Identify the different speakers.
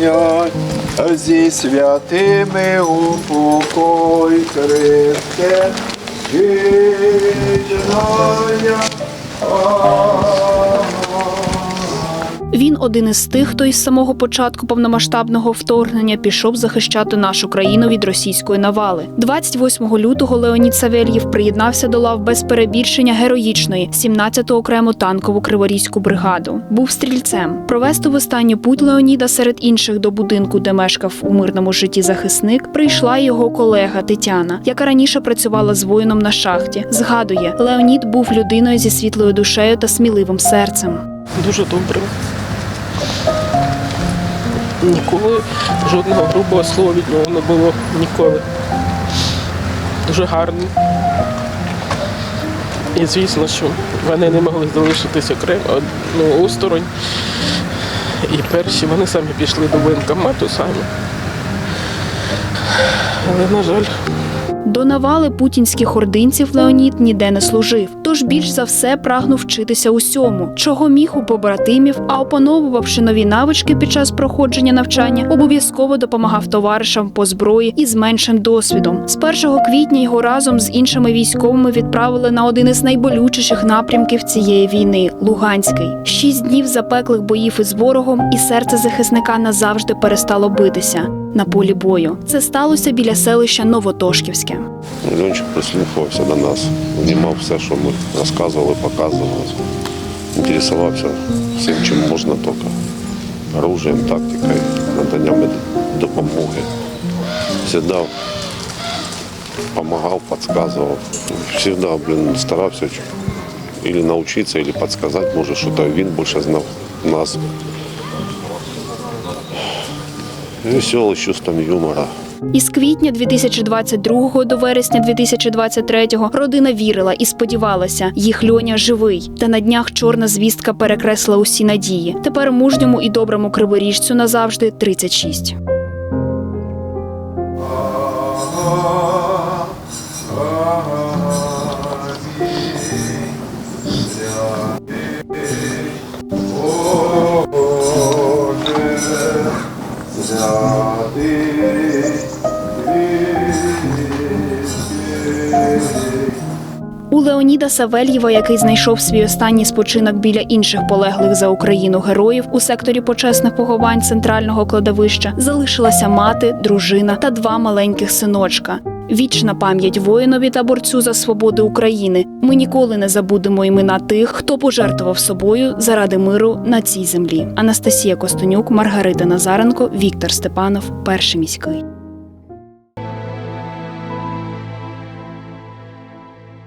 Speaker 1: єднать зі святими у покой Христе,
Speaker 2: єднання один із тих, хто із самого початку повномасштабного вторгнення пішов захищати нашу країну від російської навали. 28 лютого Леонід Савельєв приєднався до лав без перебільшення героїчної 17-ту окрему танкову криворізьку бригаду. Був стрільцем. Провести в останню путь Леоніда серед інших до будинку, де мешкав у мирному житті захисник, прийшла його колега Тетяна, яка раніше працювала з воїном на шахті. Згадує, Леонід був людиною зі світлою душею та сміливим серцем.
Speaker 3: Дуже добре. Ніколи жодного грубого слова від нього не було ніколи. Дуже гарний. І звісно, що вони не могли залишитись окремо ну, осторонь. І перші вони самі пішли до воєнкомату самі. Але, на жаль,
Speaker 2: До навали путінських ординців Леонід ніде не служив, тож більш за все прагнув вчитися усьому, чого міг у побратимів, а опановувавши нові навички під час проходження навчання, обов'язково допомагав товаришам по зброї із меншим досвідом. З 1 квітня його разом з іншими військовими відправили на один із найболючіших напрямків цієї війни Луганський. Шість днів запеклих боїв із ворогом, і серце захисника назавжди перестало битися на полі бою. Це сталося біля селища Новотошківське.
Speaker 4: Льончик прислухався до нас, знімав все, що ми розказували, показували. Інтересувався всім, чим можна тільки. Оружием, тактикою, наданням допомоги. Завжди допомагав, підказував. Завжди, блін, старався или навчитися, или підказати, може, що то він більше знав нас. Веселий, з чувством юмора.
Speaker 2: Із квітня 2022 до вересня 2023 родина вірила і сподівалася, їх льоня живий. Та на днях чорна звістка перекресла усі надії. Тепер мужньому і доброму криворіжцю назавжди 36. У Леоніда Савельєва, який знайшов свій останній спочинок біля інших полеглих за Україну героїв у секторі почесних поховань центрального кладовища, залишилася мати, дружина та два маленьких синочка. Вічна пам'ять воїнові та борцю за свободу України. Ми ніколи не забудемо імена тих, хто пожертвував собою заради миру на цій землі. Анастасія Костенюк, Маргарита Назаренко, Віктор Степанов, перший міський.